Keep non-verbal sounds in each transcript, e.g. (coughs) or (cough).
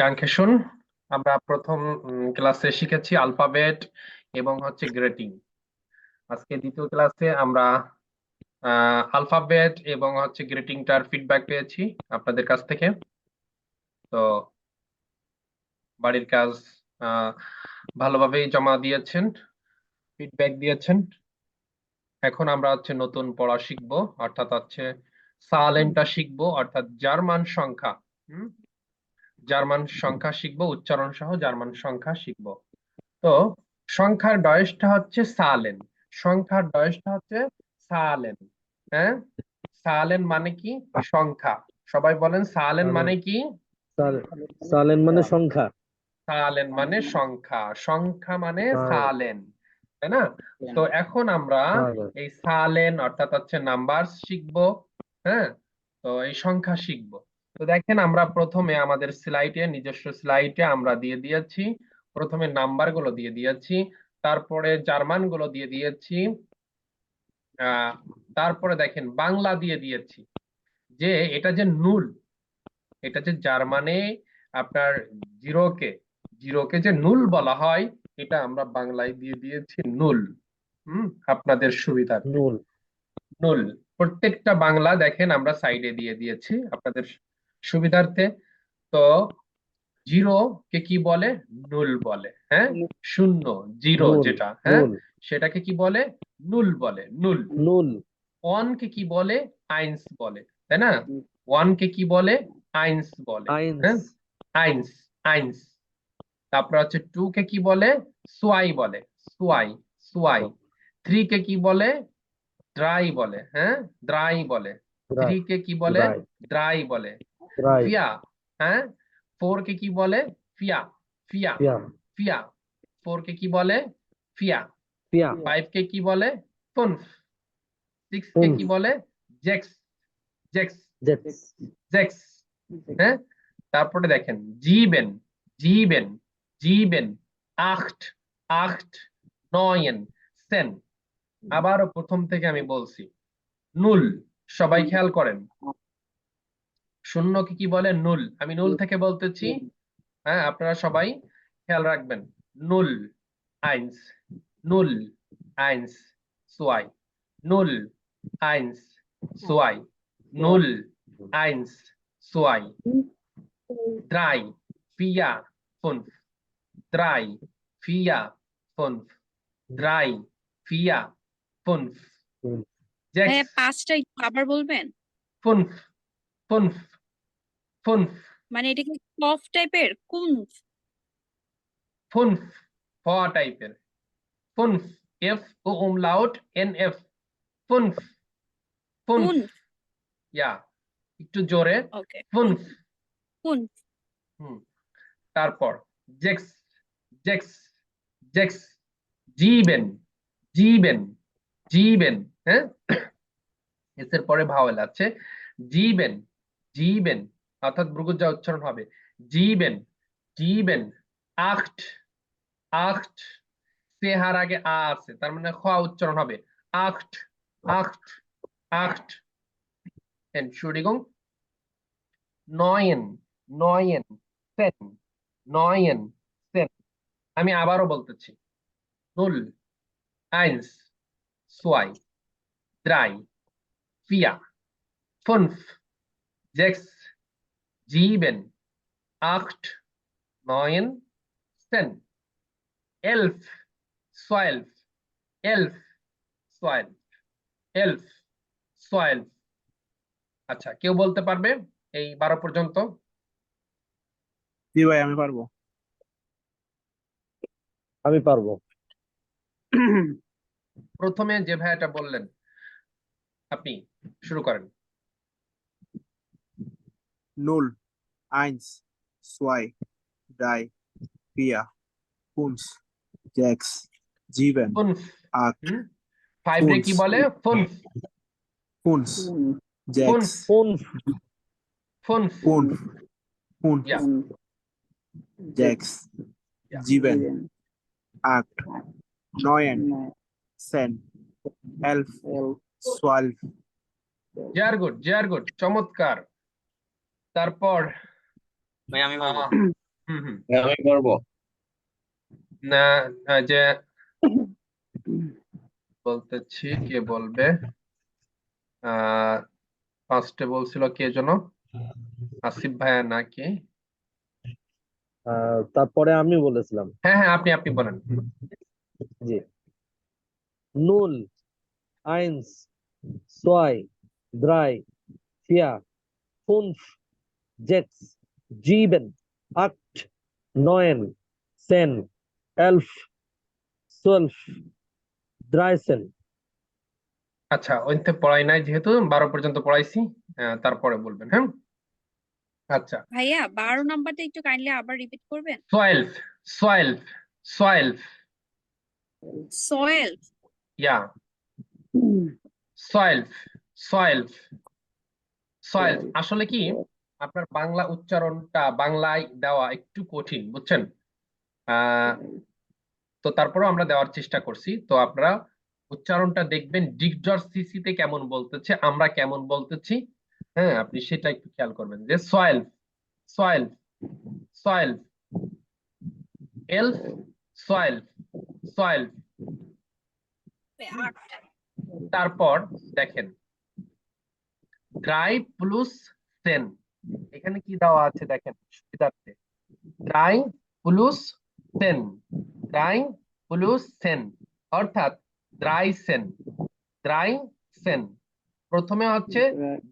ডাঙ্কেশন আমরা প্রথম ক্লাসে শিখেছি আলফাবেট এবং হচ্ছে গ্রেটিং আজকে দ্বিতীয় ক্লাসে আমরা আলফাবেট এবং হচ্ছে গ্রেটিংটার ফিডব্যাক পেয়েছি আপনাদের কাছ থেকে। তো বাড়ির কাজ ভালোভাবেই জমা দিয়েছেন ফিডব্যাক দিয়েছেন। এখন আমরা হচ্ছে নতুন পড়া শিখব, অর্থাৎ হচ্ছে সালেনটা শিখব, অর্থাৎ জার্মান সংখ্যা, হুম? জার্মান সংখ্যা শিখব উচ্চারণ সহ জার্মান সংখ্যা শিখব। তো সংখ্যার ডয়েসটা হচ্ছে সালেন। সংখ্যার ডয়েসটা হচ্ছে সালেন হ্যাঁ? সালেন মানে কি? সংখ্যা। সবাই বলেন সালেন। মানে কি? সালেন মানে সংখ্যা। সালেন মানে সংখ্যা। সংখ্যা মানে। সালেন। তাই না? তো এখন আমরা এই সালেন অর্থাৎ হচ্ছে নাম্বার শিখব হ্যাঁ? তো এই সংখ্যা শিখব। তো দেখেন আমরা প্রথমে আমাদের স্লাইডে নিজস্ব স্লাইডে আমরা দিয়ে দিয়েছি। প্রথমে নাম্বারগুলো দিয়ে দিয়েছি। তারপরে জার্মানগুলো দিয়ে দিয়েছি। আহ তারপরে দেখেন বাংলা দিয়ে দিয়েছি। যে এটা যে নুল এটা যে জার্মানে আপনার জিরোকে জিরোকে যে নুল বলা হয় এটা আমরা বাংলায় দিয়ে দিয়েছি নুল হুম আপনাদের সুবিধা নুল নুল প্রত্যেকটা বাংলা দেখেন আমরা সাইডে দিয়ে দিয়েছি। আপনাদের সুবিধার্থে তো জিরো কে কি বলে? নুল বলে হ্যাঁ? শূন্য জিরো যেটা হ্যাঁ? সেটাকে কি বলে? নুল বলে নুল। নুল। ওয়ান কে কি বলে? আইন্স বলে তাই না? ওয়ান কে কি বলে? আইন্স বলে আইন্স। হ্যাঁ? আইন্স তারপর হচ্ছে টু কে কি বলে? সোয়াই বলে সোয়াই সোয়াই। থ্রি কে কি বলে? ড্রাই বলে হ্যাঁ? ড্রাই বলে। থ্রি কে কি বলে? ড্রাই বলে। ফিয়া হ্যাঁ? ফোর কে কি বলে? ফিয়া ফিয়া ফিয়া। ফোর কে কি বলে? ফিয়া। পিয়া ফাইভ কে কি বলে? ফুনফ সিক্স কে কি বলে? জেক্স। জেক্স। জেক্স। হ্যাঁ? তারপরে দেখেন জিবেন জিবেন জিবেন আট আট নয়েন সেন। আবারও প্রথম থেকে আমি বলছি নুল। সবাই খেয়াল করেন। শূন্যকে কি বলে? নুল। আমি নুল থেকে বলতেছি। হ্যাঁ আপনারা সবাই খেয়াল রাখবেন। নুল আইনস। নুল আইনস সোয়াই। নুল আইনস সোয়াই। নুল আইনস সোয়াই। drei, ফিয়া fünf, drei, ফিয়া fünf, drei, ফিয়া fünf, Fünf. ভাইয়া পাঁচটা একটু আবার বলবেন? fünf, fünf, fünf, মানে এটা কি কফ টাইপের কোন? fünf, vor টাইপের fünf, f ও umlaut nf, fünf, কোন? fünf, ja, একটু জোরে। Fünf, কোন? হুম। তারপর জেক্স জেক্স জেক্স জিবেন জিবেন জিবেন হ্যাঁ? (coughs) এসের পরে ভাওয়েল আছে। জিবেন জিবেন অর্থাৎ ভ্রুকুজ্জা উচ্চারণ হবে। জিবেন জিবেন আট আট সেহার আগে আ আছে, তার মানে খ উচ্চারণ হবে। আট আট আট Entschuldigung নয়েন নয়েন, সেন নয়েন, সেন। আমি আবারও বলতেছি। নুল eins zwei drei vier fünf sechs sieben acht neun zehn elf zwölf elf zwölf elf zwölf আচ্ছা কেউ বলতে পারবে এই বারো পর্যন্ত? জি ভাই আমি পারব। আমি পারব। প্রথমে যে ভাইয়াটা বললেন আপনি শুরু করেন। null eins zwei drei vier fünf sechs sieben ফুনফ acht ফাইভ রে কি Fünf. বলে ফুনফ fünf sechs ফুনফ fünf fünf Ja. sechs Ja. sieben acht neun zehn elf zwölf জেয়ার গুড জেয়ার গুড চমৎকার তারপর ভাই আমি বলব আহ, হুম হুম। আমি পারব না যে বলতেছি কে বলবে? আহ ফার্স্টে বলছিল কে যেন? আসিফ ভাইয়া নাকি? আহ, তারপরে আমি বলেছিলাম। হ্যাঁ হ্যাঁ আপনি আপনি বলেন। জি। নুল eins zwei drei vier fünf sechs sieben acht neun zehn elf zwölf dreizehn আচ্ছা ওইতে পড়াই নাই যেহেতু বারো পর্যন্ত পড়াইছি তারপরে বলবেন হ্যাঁ? আচ্ছা। ভাইয়া বারো নাম্বারটা একটু কাইন্ডলি আবার রিপিট করবেন? সোয়েলভ সোয়েলভ সোয়েলভ সয়েল ইয়া। সোয়েলভ সোয়েলভ সোয়েলভ আসলে কি আপনার বাংলা উচ্চারণটা বাংলায় দেওয়া একটু কঠিন, বুঝছেন? তো তারপরেও আমরা দেওয়ার চেষ্টা করছি। তো আপনারা উচ্চারণটা দেখবেন, ডিগজর সিসিতে কেমন বলতেছে, আমরা কেমন বলতেছি হ্যাঁ আপনি সেটা একটু খেয়াল করবেন। যে সোয়েলভ সোয়েলভ সোয়েলভ এলফ সোয়েলভ আট তারপর দেখেন, ড্রাই প্লুস সেন। এখানে কি দেওয়া আছে দেখেন, সুবিধার্থে। ড্রাই প্লুস সেন ড্রাই প্লুস সেন অর্থাৎ ড্রাই সেন ড্রাই সেন প্রথমে হচ্ছে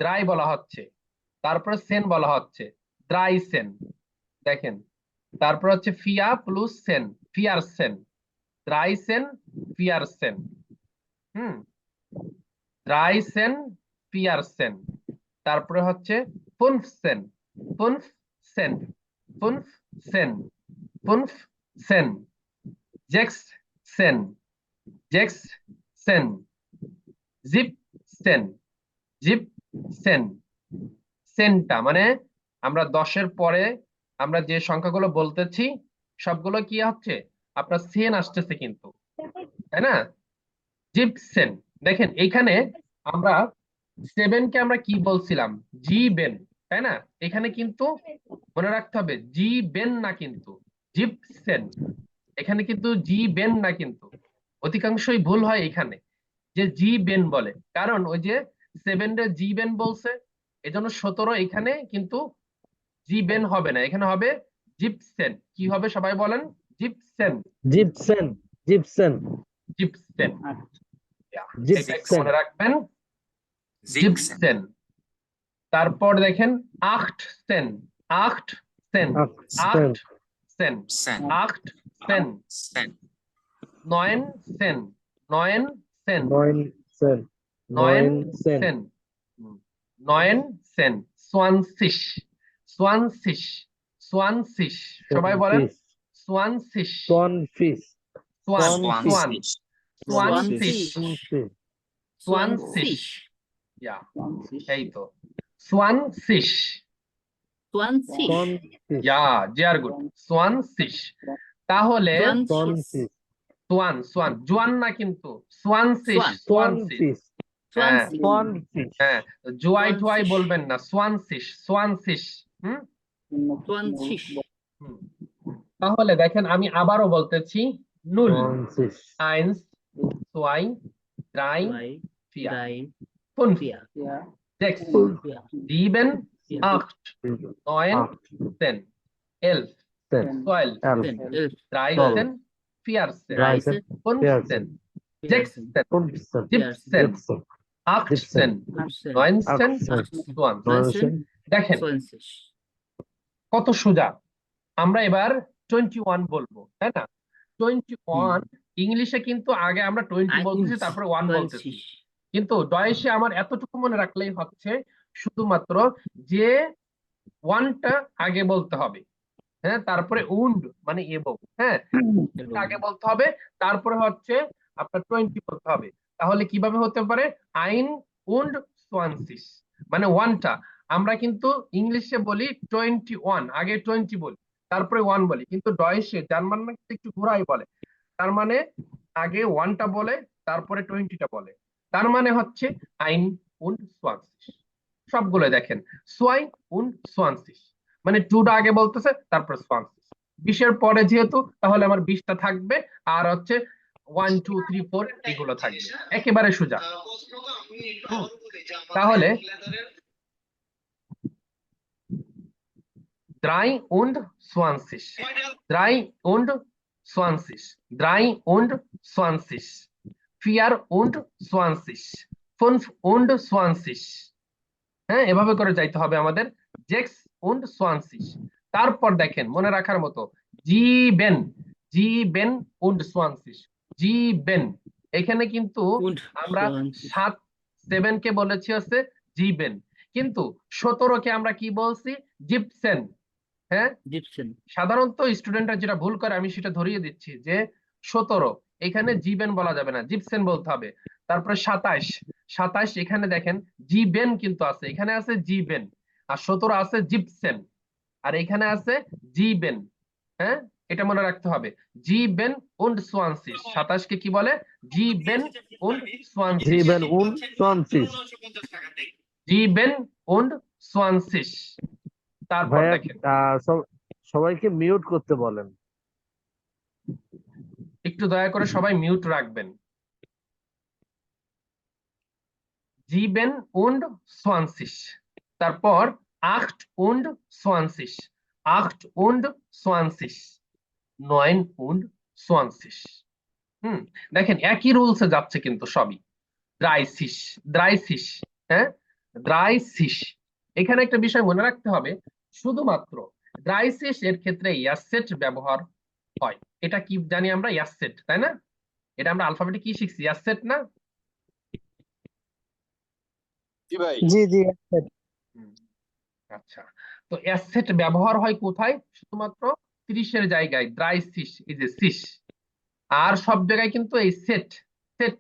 ড্রাই বলা হচ্ছে, তারপরে সেন বলা হচ্ছে ড্রাই সেন দেখেন, তারপর হচ্ছে ফিয়া প্লুস সেন ফিয়ার সেন ড্রাই সেন ফিয়ার সেন হুম ড্রাইসেন পিয়ারসেন তারপরে হচ্ছে ফুনফসেন ফুনফসেন ফুনফসেন ফুনফসেন জেক্সসেন জেক্সসেন জিপসেন জিপসেন সেনটা মানে আমরা দশের পরে আমরা যে সংখ্যাগুলো বলতেছি, সবগুলো কি হচ্ছে? আপনার সেন আসতেছে কিন্তু, তাই না? জিপসেন দেখেন, এখানে আমরা সেভেন কে আমরা কি বলছিলাম? জি বেন তাই না? এখানে কিন্তু মনে রাখতে হবে জি বেন না কিন্তু জিপসেন এখানে কিন্তু জি বেন না কিন্তু। অধিকাংশই ভুল হয় এখানে যে জি বেন বলে। কারণ ওই যে সেভেন জি বেন বলছে এজন্য সতেরো এখানে কিন্তু জি বেন হবে না। এখানে হবে জিপসেন কি হবে সবাই বলেন? জিপসেন জিপসেন জিপসেন জিপসেন একটু জিপসেন মনে রাখবেন। জিপসেন তারপর দেখেন আট সেন আট সেন আট সেন। আট সেন নয়ন সেন নয়ন সেন। নয়ন সেন। নয়ন সেন। সোয়ানসিশ সোয়ানসিশ সোয়ানসিশ সবাই বলেন সোয়ানসিশ Swanfish সোয়ান. সোয়ান। Swanfish সোয়ানসিশ ইয়া এই তো। সোয়ানসিশ Swanfish ইয়া জিয়ার গুড সোয়ানসিশ তাহলে সোয়ান সোয়ান জোয়ান না কিন্তু সোয়ানসিশ সোয়ানসিশ হ্যাঁ হ্যাঁ জোয়াই টোয়াই সোয়ানসিশ। বলবেন না সোয়ানসিশ সোয়ানসিশ হুম তাহলে দেখেন আমি আবারও বলতেছি নুল drei vier drei, fünf vier, sechs sieben acht neun zehn elf zwölf dreizehn vierzehn fünfzehn sechzehn siebzehn achtzehn neunzehn zwanzig দেখেন কত সোজা আমরা এবার টোয়েন্টি ওয়ান বলব তাই না টোয়েন্টি ওয়ান ইংলিশে কিন্তু আগে আমরা টোয়েন্টি বলতেছি তারপরে ওয়ান বলতেছি কিন্তু ডয়েসে আমার এতটুকু মনে রাখলেই হচ্ছে শুধুমাত্র যে ওয়ানটা আগে বলতে হবে। হ্যাঁ তারপরে উন্ড মানে এবং হ্যাঁ? আগে বলতে হবে, তারপরে হচ্ছে আপনার টোয়েন্টি বলতে হবে। তাহলে কীভাবে হতে পারে? আইন, উন্ড, সোয়ানসিস। মানে ওয়ানটা। আমরা কিন্তু ইংলিশে বলি টোয়েন্টি ওয়ান, আগে টোয়েন্টি বলি, তারপরে ওয়ান বলি। কিন্তু ডয়েসে জার্মান একটু ঘোরাই বলে। তার মানে আগে ওয়ানটা বলে, তারপরে টোয়েন্টিটা বলে। তার মানে হচ্ছে আইন উন্ড সোয়ানসিস সবগুলো দেখেন সোয়াই উন্ড সোয়ানসিস মানে টুটা আগে বলতেছে, তারপর সোয়ানসিস বিশের পরে যেহেতু, তাহলে আমার বিশটা থাকবে, আর হচ্ছে ওয়ান টু থ্রি ফোর এগুলো থাকবে। একেবারে সোজা। তাহলে drei und সোয়ানসিস drei und সোয়ানসিস drei und zwanzig vier und zwanzig fünf und zwanzig হ্যাঁ এভাবে করে যাইতে হবে আমাদের। জেক্স und zwanzig তারপর দেখেন মনে রাখার মতো জি বেন জি বেন und zwanzig জি বেন। এখানে কিন্তু আমরা সাত সেভেন কে বলেছি হচ্ছে জি বেন। কিন্তু সতেরো কে আমরা কি বলছি? জিপসেন। হ্যাঁ. সাধারণত স্টুডেন্টরা যেটা ভুল করে আমি সেটা ধরিয়ে দিচ্ছি যে সতেরো। এখানে জিবেন বলা যাবে না জিপসেন বলতে হবে। তারপরে সাতাশ সাতাশ এখানে দেখেন জিবেন কিন্তু আছে এখানে আছে জিবেন আর সতেরো আছে জিপসেন আর এখানে আছে জিবেন হ্যাঁ? এটা মনে রাখতে হবে জিবেন und zwanzig সাতাশ কে কি বলে? জিবেন und zwanzig Sieben und zwanzig. জিবেন und zwanzig তারপর ভাইয়া দেখেন। আহ, সব- সবাইকে মিউট করতে বলেন। একটু দয়া করে সবাই মিউট রাখবেন। জিবেন und zwanzig তারপর zwanzig acht und zwanzig neun und zwanzig হুম দেখেন একই রুলসে যাচ্ছে কিন্তু সবই। দ্রাইসিস দ্রাইসিস হ্যাঁ? দ্রাইসিস এখানে একটা বিষয় মনে রাখতে হবে শুধুমাত্র দ্রাইসিস এর ক্ষেত্রে ইয়াসেট ব্যবহার হয়। এটা কি জানি আমরা? ইয়াসেট তাই না? এটা আমরা আলফাবেটে কি শিখছি? ইয়াসেট না? জি ভাই। জি জি আচ্ছা। তো অ্যাসেট ব্যবহার হয় কোথায়? শুধুমাত্র ত্রিশের জায়গায় ড্রাই সিস এই যে সিস আর সব জায়গায় কিন্তু এই সেট সেট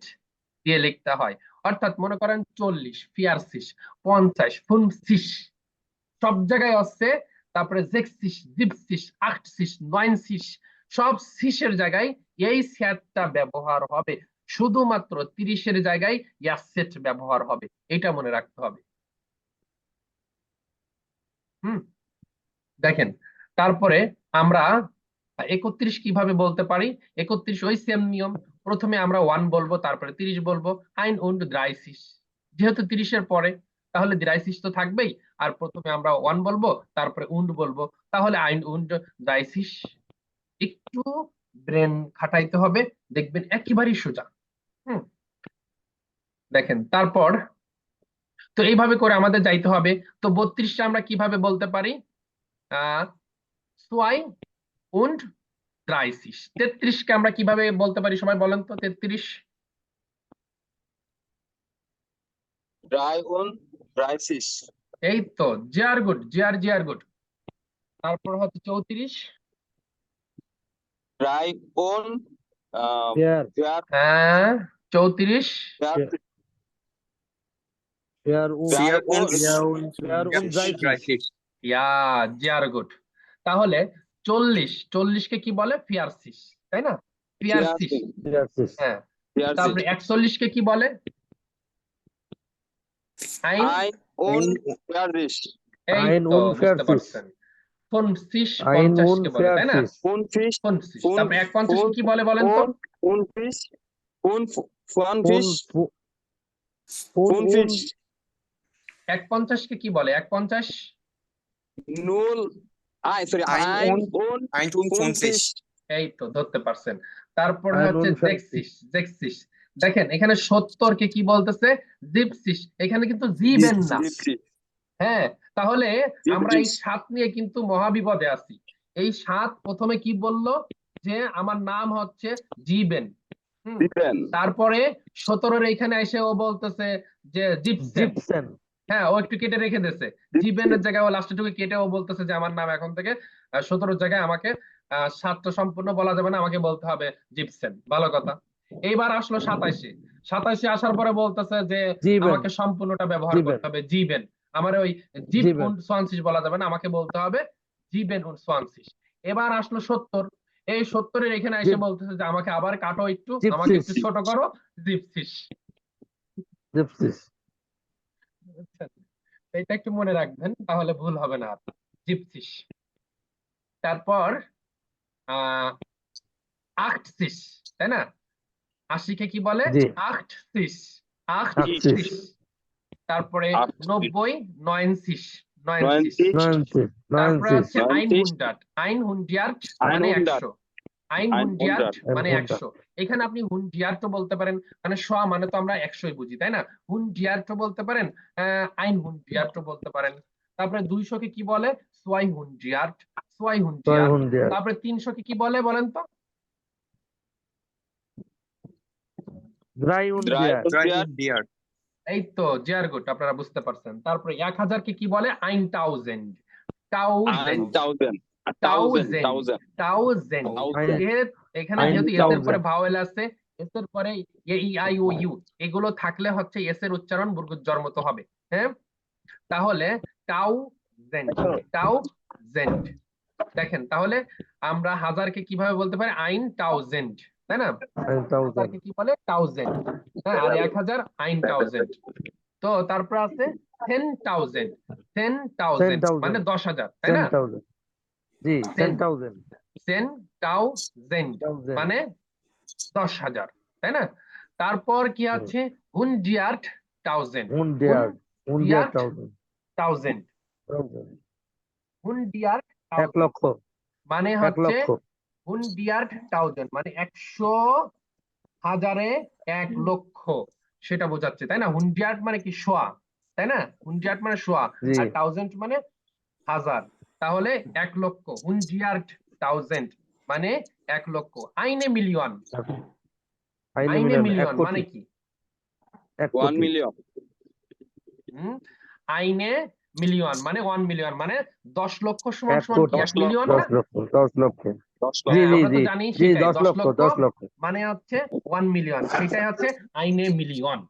দিয়ে লিখতে হয়। অর্থাৎ মনে করেন চল্লিশ ফিয়ারসিস পঞ্চাশ ফুনসিস সব জায়গায় আছে তারপরে জেক্সিস জিপসিস আটসিস নয়নসিস সব সিসের জায়গায় এই সেটটা ব্যবহার হবে। শুধুমাত্র তিরিশের জায়গায় ইয়াসেট ব্যবহার হবে, এটা মনে রাখতে হবে। হুম, দেখেন, তারপরে আমরা একত্রিশ কীভাবে বলতে পারি? একত্রিশ ওই সেম নিয়ম। প্রথমে আমরা ওয়ান বলব, তারপরে তিরিশ বলব। আইন উন্ড দ্রাইসিস যেহেতু তিরিশের পরে, তাহলে দ্রাইসিস তো থাকবেই। আর প্রথমে আমরা ওয়ান বলব, তারপরে উন্ড বলব। তাহলে আইন উন্ড দ্রাইসিস একটু ব্রেন খাটাইতে হবে দেখবেন একেবারেই সোজা। হুম। দেখেন তারপর তো এইভাবে করে আমাদের যাইতে হবে। তো বত্রিশটা আমরা কীভাবে বলতে পারি? সোয়াই উন্ড তেত্রিশকে আমরা কীভাবে বলতে পারি সবাই বলেন তো? তেত্রিশ। ড্রাই ড্রাইসিস। এই তো জিয়ার গুড জিয়ার জিয়ার গুড। তারপর হচ্ছে চৌত্রিশ ড্রাই ওন ফেয়ার ফেয়ার হ্যাঁ চৌত্রিশ ফেয়ার ফেয়ার উন ফেয়ার ওন ফেয়ার উন ইয়া জিয়ার গুড। তাহলে চল্লিশ চল্লিশকে কি বলে? ফিয়ারসিস তাই না? ফিয়ারসিস। হ্যাঁ। তারপরে একচল্লিশকে কি বলে? আইন। ওন আইন। বুঝতে ফেয়ারসিস। উন পঞ্চাশকে বলে তাই না? কোন ফিশ ফোন- তারপরে এক পঞ্চাশকে কি বলে বলেন তো? কোন কোন ফিশ কোন কোন ফিশ কোন কোন ফিশ এক পঞ্চাশকে কি বলে? এক পঞ্চাশ? নুল আই সরি Ein আই und- ওন 51. এই তো ধরতে পারছেন। তারপর হচ্ছে। জেক্সিস জেক্সিস দেখেন এখানে সত্তর কে কি বলতেছে জিপসিস এখানে কিন্তু জিবেন না হ্যাঁ তাহলে আমরা এই। সাত নিয়ে কিন্তু মহাবিপদে আছি। এই সাত প্রথমে কি বলল? যে আমার নাম হচ্ছে জিবেন। তারপরে সতেরোর এখানে এসে ও বলতেছে যে জিপসেন। জিপসেন। হ্যাঁ ও একটু কেটে রেখে দিয়েছে। জিবেনের জায়গায় ও লাস্টের টুকু কেটে ও বলতেছে যে আমার নাম এখন থেকে সতেরোর জায়গায় আমাকে আহ, সাতটা সম্পূর্ণ বলা যাবে না আমাকে বলতে হবে জিপসেন। ভালো কথা। এইবার আসলো সাতাশে। সাতাশে আসার পরে বলতেছে যে আমাকে সম্পূর্ণটা ব্যবহার করতে হবে জিবেন। আমার ওই জিপ জিবেন। und সোয়ানসিস বলা যাবে না আমাকে বলতে হবে জিবেন und সোয়ানসিস। এবার আসলো সত্তর। এই সত্তরের এখানে এসে বলতেছে যে আমাকে আবার কাটো একটু আমাকে একটু ছোট করো জিপসিস। জিপসিস। এটা একটু মনে রাখবেন তাহলে ভুল হবে না জিপসিস। তারপর আহ আটত্রিশ তাই না? আশিকে কি বলে? আটত্রিশ। আটত্রিশ তারপরে। নব্বই তারপরে হচ্ছে আইন হুন্ডাট। আইন হুন্ডিয়ার্ট মানে একশো। আইন হুন্ডিয়ার্ট মানে একশো। এখানে আপনি হুন্ডিয়ার্ট বলতে পারেন মানে মানে তো আমরা একশোই বুঝি তাই না? হুন্ডিয়ার্ট বলতে পারেন আহ, আইন হুন্ডিয়ার্ট বলতে পারেন। তারপরে দুইশোকে কি বলে? সোয়াই হুন্ডিয়ার্ট সোয়াই হুন্ডিয়ার্ট তারপরে তিনশোকে কি বলে বলেন তো? ড্রাই Dry হুন্ডিয়ার। এই তো জিয়ার গুড আপনারা বুঝতে পারছেন। তারপরে এক হাজারকে কি বলে? আইন টাউজেন্ড টাউজেন্ড থাউজেন্ড এখানে যেহেতু এস এর পরে. ভাওয়েল আছে এস এর পরে ই আই ও ইউ এগুলো থাকলে হচ্ছে এস এর উচ্চারণ বুর্গুজ্জর মতো হবে হ্যাঁ? তাহলে টাউ জেন্ড টাউ জেন্ড দেখেন তাহলে আমরা হাজারকে কীভাবে বলতে পারি? আইন টাউজেন্ড তাই না? কি বলে? টাউজেন্ড হ্যাঁ আর এক হাজার আইন টাউজেন্ড তো তারপর আছে টেন টাউজেন্ড টেন টাউজেন্ড মানে দশ হাজার তাই না? জি টেন থাউজেন্ড টেন টাউজেন্ড মানে দশ হাজার তাই না? তারপর কি আছে? হুন্ডিয়ার্ট থাউজেন্ড হুন্ডিয়ার হুন্ডিয়ার Hundiart. থাউজেন্ড থাউজেন্ড থাউজেন্ড হুন্ডিয়ার্ট এক লক্ষ। মানে হচ্ছে লক্ষ হুন্ডিয়ার্ট থাউজেন্ড মানে একশো হাজারে এক লক্ষ সেটা বোঝাচ্ছে তাই না? হুন্ডিয়ার্ট মানে কি শোয়া তাই না? হুন্ডিয়ার্ট মানে শোয়া আর থাউজেন্ড মানে হাজার তাহলে এক লক্ষ হুন্ডিয়ার্ট থাউজেন্ড মানে এক লক্ষ আইনে মিলিয়ন আইনে আইনে মিলিয়ন মানে কি? million, হুম? আইনে মিলিয়ন মানে ওয়ান মিলিয়ন মানে দশ লক্ষ সমান সমান কি? এক মিলিয়ন দশ লক্ষ জানি দশ দশ মানে হচ্ছে ওয়ান মিলিয়ন সেটাই হচ্ছে আইনে মিলিয়ন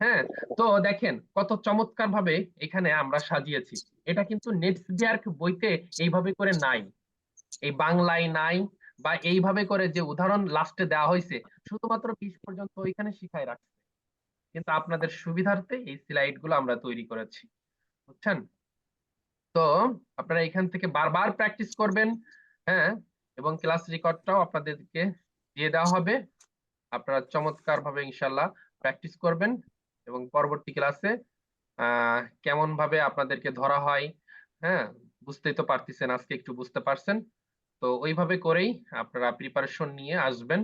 হ্যাঁ তো দেখেন কত চমৎকার ভাবে এখানে আমরা সাজিয়েছি। এটা কিন্তু নেটসবিয়ার্ক বইতে এইভাবে করে নাই। এই বাংলায় নাই বা এইভাবে করে যে উদাহরণ লাস্টে দেওয়া হয়েছে শুধুমাত্র বিশ পর্যন্ত ওইখানে শিখাই রাখছে। কিন্তু আপনাদের সুবিধার্থে এই স্লাইডগুলো আমরা তৈরি করেছি। বুঝছেন? তো আপনারা এখান থেকে বারবার প্র্যাকটিস করবেন হ্যাঁ? এবং ক্লাস রেকর্ডটাও আপনাদেরকে দিয়ে দেওয়া হবে। আপনারা চমৎকার ভাবে ইনশাল্লাহ প্র্যাকটিস করবেন এবং পরবর্তী ক্লাসে কেমন ভাবে আপনাদেরকে ধরা হয় হ্যাঁ? বুঝতেই তো পারতেছেন, আজকে একটু বুঝতে পারছেন। তো ওইভাবে করেই আপনারা প্রিপারেশন নিয়ে আসবেন।